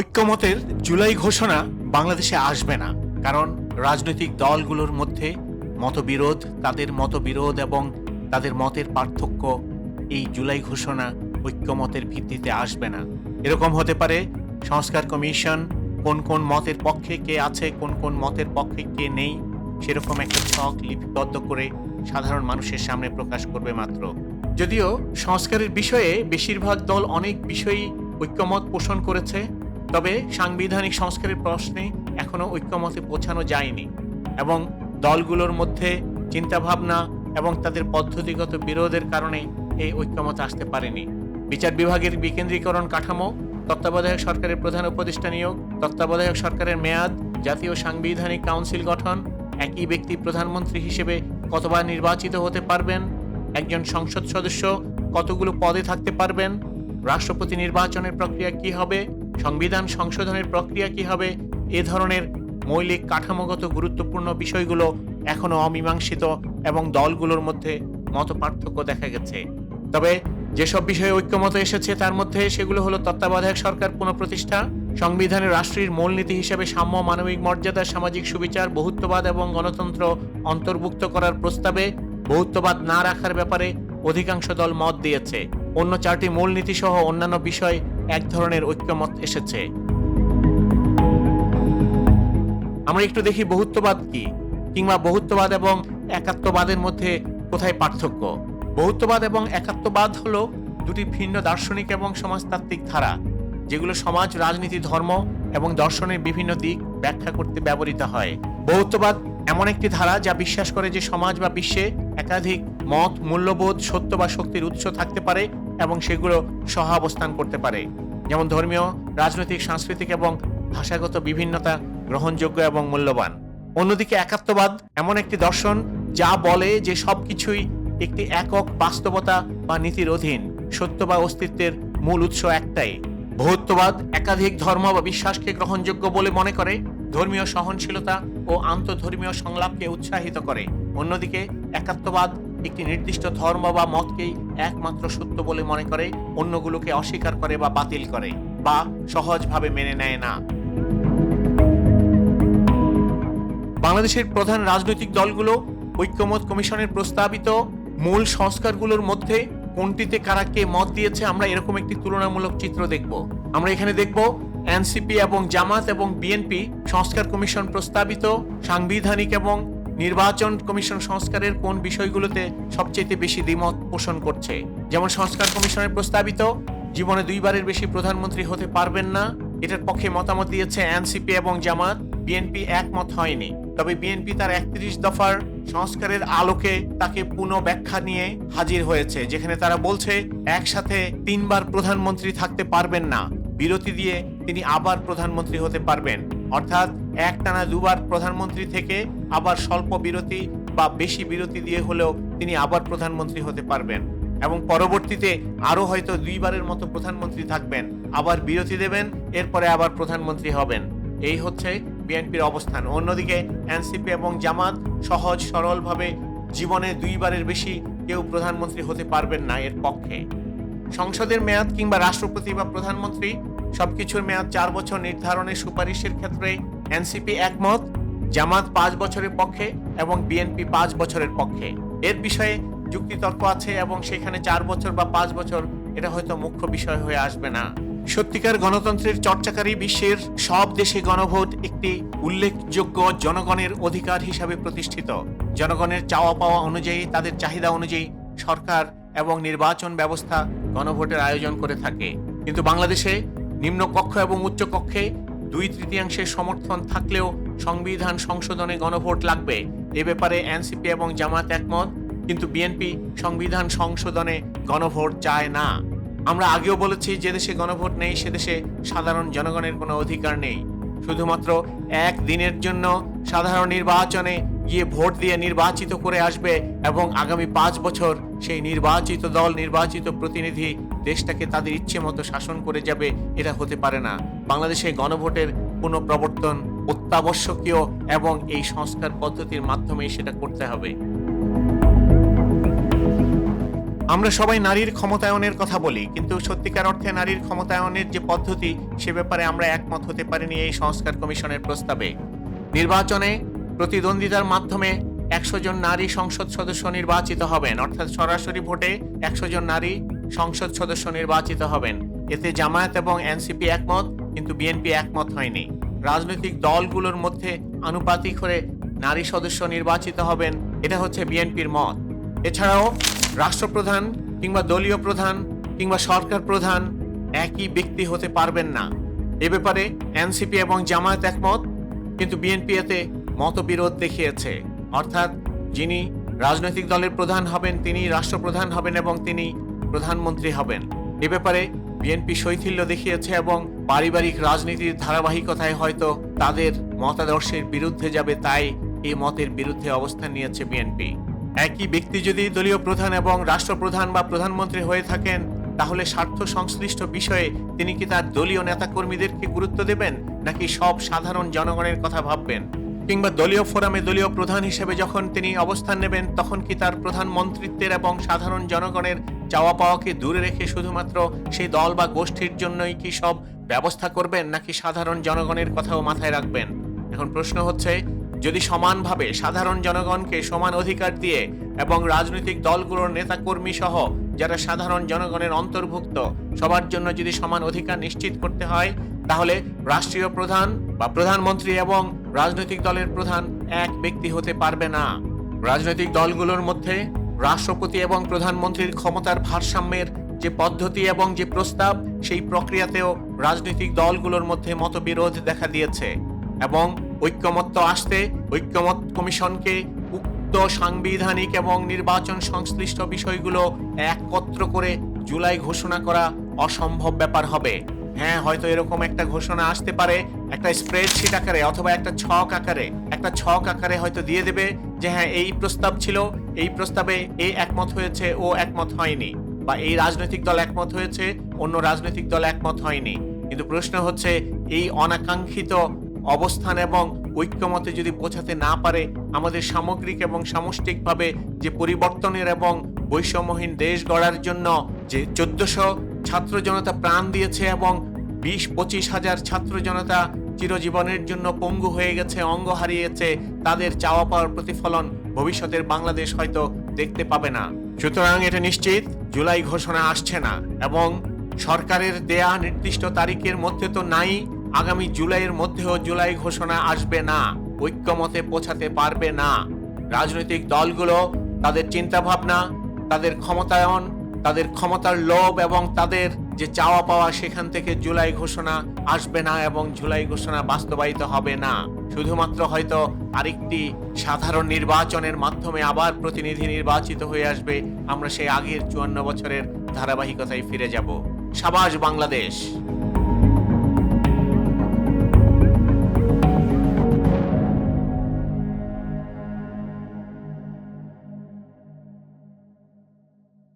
ঐক্যমতের জুলাই ঘোষণা বাংলাদেশে আসবে না, কারণ রাজনৈতিক দলগুলোর মধ্যে মতবিরোধ, তাদের মতবিরোধ এবং তাদের মতের পার্থক্য এই জুলাই ঘোষণা ঐক্যমতের ভিত্তিতে আসবে না। এরকম হতে পারে সংস্কার কমিশন কোন কোন মতের পক্ষে কে আছে, কোন কোন মতের পক্ষে কে নেই, সেরকম একটা ছক লিপিবদ্ধ করে সাধারণ মানুষের সামনে প্রকাশ করবে মাত্র। যদিও সংস্কারের বিষয়ে বেশিরভাগ দল অনেক বিষয়ই ঐক্যমত পোষণ করেছে তবে সাংবিধানিক সংস্কারের প্রশ্নে এখনও ঐক্যমতে পৌঁছানো যায়নি এবং দলগুলোর মধ্যে চিন্তাভাবনা এবং তাদের পদ্ধতিগত বিরোধের কারণে এই ঐক্যমত আসতে পারেনি। বিচার বিভাগের বিকেন্দ্রীকরণ কাঠামো, তত্ত্বাবধায়ক সরকারের প্রধান উপদেষ্টা নিয়োগ, তত্ত্বাবধায়ক সরকারের মেয়াদ, জাতীয় সাংবিধানিক কাউন্সিল গঠন, একই ব্যক্তি প্রধানমন্ত্রী হিসেবে কতবার নির্বাচিত হতে পারবেন, একজন সংসদ সদস্য কতগুলো পদে থাকতে পারবেন, রাষ্ট্রপতি নির্বাচনের প্রক্রিয়া কি হবে সংবিধান সংশোধনের প্রক্রিয়া কি হবে? এ ধরনের মৌলিক কাঠামোগত গুরুত্বপূর্ণ বিষয়গুলো এখনও অমীমাংসিত এবং দলগুলোর মধ্যে মত পার্থক্য দেখা গেছে। তবে যেসব বিষয়ে ঐক্যমত এসেছে, তার মধ্যে সেগুলো হলো তত্ত্বাবধায়ক সরকার পুনঃপ্রতিষ্ঠা সংবিধানের রাষ্ট্রের মূলনীতি হিসেবে সাম্য মানবিক মর্যাদা, সামাজিক সুবিচার, বহুত্ববাদ এবং গণতন্ত্র অন্তর্ভুক্ত করার প্রস্তাবে বহুত্ববাদ না রাখার ব্যাপারে অধিকাংশ দল মত দিয়েছে। অন্য চারটি মূলনীতি সহ অন্যান্য বিষয় এক ধরনের ঐক্যমত এসেছে। আমরা একটু দেখি বহুত্ববাদ কি, কিংবা বহুত্ববাদ এবং একাত্মবাদের মধ্যে কোথায় পার্থক্য। বহুত্ববাদ এবং একাত্মবাদ হলো দুটি ভিন্ন দার্শনিক এবং সমাজতাত্ত্বিক ধারা, যেগুলো সমাজ, রাজনীতি, ধর্ম এবং দর্শনের বিভিন্ন দিক ব্যাখ্যা করতে ব্যবহৃত হয়। বহুত্ববাদ এমন একটি ধারা যা বিশ্বাস করে যে সমাজ বা বিশ্বে একাধিক মত, মূল্যবোধ, সত্য বা শক্তির উৎস থাকতে পারে এবং সেগুলো সহাবস্থান করতে পারে। যেমন ধর্মীয়, রাজনৈতিক, সাংস্কৃতিক এবং ভাষাগত বিভিন্নতা গ্রহণযোগ্য এবং মূল্যবান। অন্যদিকে একাত্মবাদ এমন একটি দর্শন যা বলে যে সবকিছুই একটি একক বাস্তবতা বা নীতির অধীন, সত্য বা অস্তিত্বের মূল উৎস একটাই। বহুত্ববাদ একাধিক ধর্ম বা বিশ্বাসকে গ্রহণযোগ্য বলে মনে করে, ধর্মীয় সহনশীলতা ও আন্তধর্মীয় সংলাপকে উৎসাহিত করে। অন্যদিকে একাত্মবাদ একটি নির্দিষ্ট ধর্ম বা মতকেই একমাত্র সত্য বলে মনে করে, অন্যগুলোকে অস্বীকার করে বা বাতিল করে বা সহজভাবে মেনে নেয় না। বাংলাদেশের প্রধান রাজনৈতিক দলগুলো ঐক্যমত কমিশনের প্রস্তাবিত মূল সংস্কারগুলোর মধ্যে কোনটিতে কারা কে মত দিয়েছে আমরা এরকম একটি তুলনামূলক চিত্র দেখব। আমরা এখানে দেখব এনসিপি এবং জামাত এবং বিএনপি সংস্কার কমিশন প্রস্তাবিত সাংবিধানিক এবং নির্বাচন কমিশন সংস্কারের কোন বিষয়গুলোতে সবচেয়ে বেশি দ্বিমত পোষণ করছে? যেমন সংস্কার কমিশনের প্রস্তাবিত, জীবনে দুইবারের বেশি প্রধানমন্ত্রী হতে পারবেন না, এটার পক্ষে মতামত দিয়েছে এনসিপি এবং জামাত, বিএনপি একমত হয়নি। তবে বিএনপি তার একত্রিশ দফার সংস্কারের আলোকে তাকে পুনঃ ব্যাখ্যা নিয়ে হাজির হয়েছে, যেখানে তারা বলছে একসাথে তিনবার প্রধানমন্ত্রী থাকতে পারবেন না। বিরতি দিয়ে তিনি আবার প্রধানমন্ত্রী হতে পারবেন। অর্থাৎ একটানা দুবার প্রধানমন্ত্রী থেকে আবার স্বল্প বিরতি বা বেশি বিরতি দিয়ে হলেও তিনি আবার প্রধানমন্ত্রী হতে পারবেন এবং পরবর্তীতে আরও হয়তো দুইবারের মতো প্রধানমন্ত্রী থাকবেন, আবার বিরতি দেবেন, এরপরে আবার প্রধানমন্ত্রী হবেন। এই হচ্ছে বিএনপির অবস্থান। অন্যদিকে এনসিপি এবং জামাত সহজ, সরলভাবে জীবনে দুইবারের বেশি কেউ প্রধানমন্ত্রী হতে পারবেন না এর পক্ষে। সংসদের মেয়াদ কিংবা রাষ্ট্রপতি বা প্রধানমন্ত্রী সবকিছুর মেয়াদ চার বছর নির্ধারণের সুপারিশের ক্ষেত্রে এনসিপি একমত, জামাত পাঁচ বছরের পক্ষে এবং বিএনপি পাঁচ বছরের পক্ষে। এর বিষয়ে যুক্তিতর্ক আছে এবং সেখানে চার বছর বা পাঁচ বছর, এটা হয়তো মুখ্য বিষয় হয়ে আসবে না। সত্যিকার গণতন্ত্রের চর্চাকারী বিশ্বের সব দেশে গণভোট একটি উল্লেখযোগ্য জনগণের অধিকার হিসাবে প্রতিষ্ঠিত। জনগণের চাওয়া পাওয়া অনুযায়ী, তাদের চাহিদা অনুযায়ী সরকার এবং নির্বাচন ব্যবস্থা গণভোটের আয়োজন করে থাকে। কিন্তু বাংলাদেশে নিম্নকক্ষ এবং উচ্চকক্ষে দুই তৃতীয়াংশের সমর্থন থাকলেও সংবিধান সংশোধনে গণভোট লাগবে। এ ব্যাপারে এনসিপি এবং জামাত একমত, কিন্তু বিএনপি সংবিধান সংশোধনে গণভোট চায় না। আমরা আগেও বলেছি, যে দেশে গণভোট নেই, সে দেশে সাধারণ জনগণের কোনো অধিকার নেই। শুধুমাত্র এক দিনের জন্য সাধারণ নির্বাচনে গিয়ে ভোট দিয়ে নির্বাচিত করে আসবে এবং আগামী পাঁচ বছর সেই নির্বাচিত দল, নির্বাচিত প্রতিনিধি দেশটাকে তাদের ইচ্ছে মতো শাসন করে যাবে, এটা হতে পারে না। বাংলাদেশে গণভোটের কোনো প্রবর্তন অত্যাবশ্যকীয় এবং এই সংস্কার পদ্ধতির মাধ্যমে সেটা করতে হবে। আমরা সবাই নারীর ক্ষমতায়নের কথা বলি, কিন্তু সত্যিকার অর্থে নারীর ক্ষমতায়নের যে পদ্ধতি, সে ব্যাপারে আমরা একমত হতে পারিনি এই সংস্কার কমিশনের প্রস্তাবে। নির্বাচনে প্রতিদ্বন্দ্বিতার মাধ্যমে একশো জন নারী সংসদ সদস্য নির্বাচিত হবেন। অর্থাৎ সরাসরি ভোটে একশো জন নারী সংসদ সদস্য নির্বাচিত হবেন। এতে জামায়াত এবং এনসিপি একমত, কিন্তু বিএনপি একমত হয়নি। রাজনৈতিক দলগুলোর মধ্যে আনুপাতিক হয়ে নারী সদস্য নির্বাচিত হবেন, এটা হচ্ছে বিএনপির মত। এছাড়াও রাষ্ট্রপ্রধান কিংবা দলীয় প্রধান কিংবা সরকার প্রধান একই ব্যক্তি হতে পারবেন না। এ ব্যাপারে এনসিপি এবং জামায়াত একমত, কিন্তু বিএনপি এতে মতবিরোধ দেখিয়েছে। অর্থাৎ যিনি রাজনৈতিক দলের প্রধান হবেন, তিনি রাষ্ট্রপ্রধান হবেন এবং তিনি প্রধানমন্ত্রী হবেন। এ ব্যাপারে বিএনপি শৈথিল্য দেখিয়েছে এবং পারিবারিক রাজনীতির ধারাবাহিকতায় হয়তো তাদের মতাদর্শের বিরুদ্ধে যাবে, তাই এই মতের বিরুদ্ধে অবস্থান নিয়েছে বিএনপি। একই ব্যক্তি যদি দলীয় প্রধান এবং রাষ্ট্রপ্রধান বা প্রধানমন্ত্রী হয়ে থাকেন, তাহলে স্বার্থ সংশ্লিষ্ট বিষয়ে তিনি কি তার দলীয় নেতাকর্মীদেরকে গুরুত্ব দেবেন, নাকি সব সাধারণ জনগণের কথা ভাববেন? কিংবা দলীয় ফোরামে দলীয় প্রধান হিসেবে যখন তিনি অবস্থান নেবেন, তখন কি তার প্রধানমন্ত্রিত্বের এবং সাধারণ জনগণের চাওয়া পাওয়াকে দূরে রেখে শুধুমাত্র সেই দল বা গোষ্ঠীর জন্যই কি সব ব্যবস্থা করবেন, নাকি সাধারণ জনগণের কথাও মাথায় রাখবেন? এখন প্রশ্ন হচ্ছে যদি সমানভাবে সাধারণ জনগণকে সমান অধিকার দিয়ে এবং রাজনৈতিক দলগুলোর নেতাকর্মী সহ যারা সাধারণ জনগণের অন্তর্ভুক্ত, সবার জন্য যদি সমান অধিকার নিশ্চিত করতে হয়, তাহলে রাষ্ট্রীয় প্রধান বা প্রধানমন্ত্রী এবং রাজনৈতিক দলের প্রধান এক ব্যক্তি হতে পারবে না। রাজনৈতিক দলগুলোর মধ্যে রাষ্ট্রপতি এবং প্রধানমন্ত্রীর ক্ষমতার ভারসাম্যের যে পদ্ধতি এবং যে প্রস্তাব, সেই প্রক্রিয়াতেও রাজনৈতিক দলগুলোর মধ্যে মতবিরোধ দেখা দিয়েছে এবং ঐক্যমত্য আসতে ঐক্যমত কমিশনকে উক্ত সাংবিধানিক এবং নির্বাচন সংশ্লিষ্ট বিষয়গুলো একত্র করে জুলাই ঘোষণা করা অসম্ভব ব্যাপার হবে। হ্যাঁ হয়তো এরকম একটা ঘোষণা আসতে পারে, একটা স্প্রেডশিট আকারে অথবা একটা ছক আকারে। একটা ছক আকারে হয়তো দিয়ে দেবে যে হ্যাঁ এই প্রস্তাব ছিল, এই প্রস্তাবে এই একমত হয়েছে, ও একমত হয়নি। বা এই রাজনৈতিক দল একমত হয়েছে, অন্য রাজনৈতিক দল একমত হয়নি। কিন্তু প্রশ্ন হচ্ছে, এই অনাকাঙ্ক্ষিত অবস্থান এবং ঐক্যমতে যদি পৌঁছাতে না পারে, আমাদের সামগ্রিক এবং সামষ্টিকভাবে যে পরিবর্তনের এবং বৈষম্যহীন দেশ গড়ার জন্য যে চোদ্দশো ছাত্র জনতা প্রাণ দিয়েছে এবং বিশ পঁচিশ হাজার ছাত্র জনতা চিরজীবনের জন্য পঙ্গু হয়ে গেছে, অঙ্গ হারিয়েছে, তাদের চাওয়া পাওয়ার প্রতিফলন ভবিষ্যতের বাংলাদেশ হয়তো দেখতে পাবে না। সুতরাং এটা নিশ্চিত, জুলাই ঘোষণা আসছে না এবং সরকারের দেয়া নির্দিষ্ট তারিখের মধ্যে তো নাই আগামী জুলাইয়ের মধ্যেও জুলাই ঘোষণা আসবে না, ঐক্যমতে পৌঁছাতে পারবে না। রাজনৈতিক দলগুলো তাদের চিন্তা ভাবনা তাদের ক্ষমতায়ন, তাদের ক্ষমতার লোভ এবং তাদের যে চাওয়া পাওয়া সেখান থেকে জুলাই ঘোষণা আসবে না এবং জুলাই ঘোষণা বাস্তবায়িত হবে না। শুধুমাত্র হয়তো আরেকটি সাধারণ নির্বাচনের মাধ্যমে আবার প্রতিনিধি নির্বাচিত হয়ে আসবে, আমরা সেই আগের চুয়ান্ন বছরের ধারাবাহিকতায় ফিরে যাব। সাবাস বাংলাদেশ।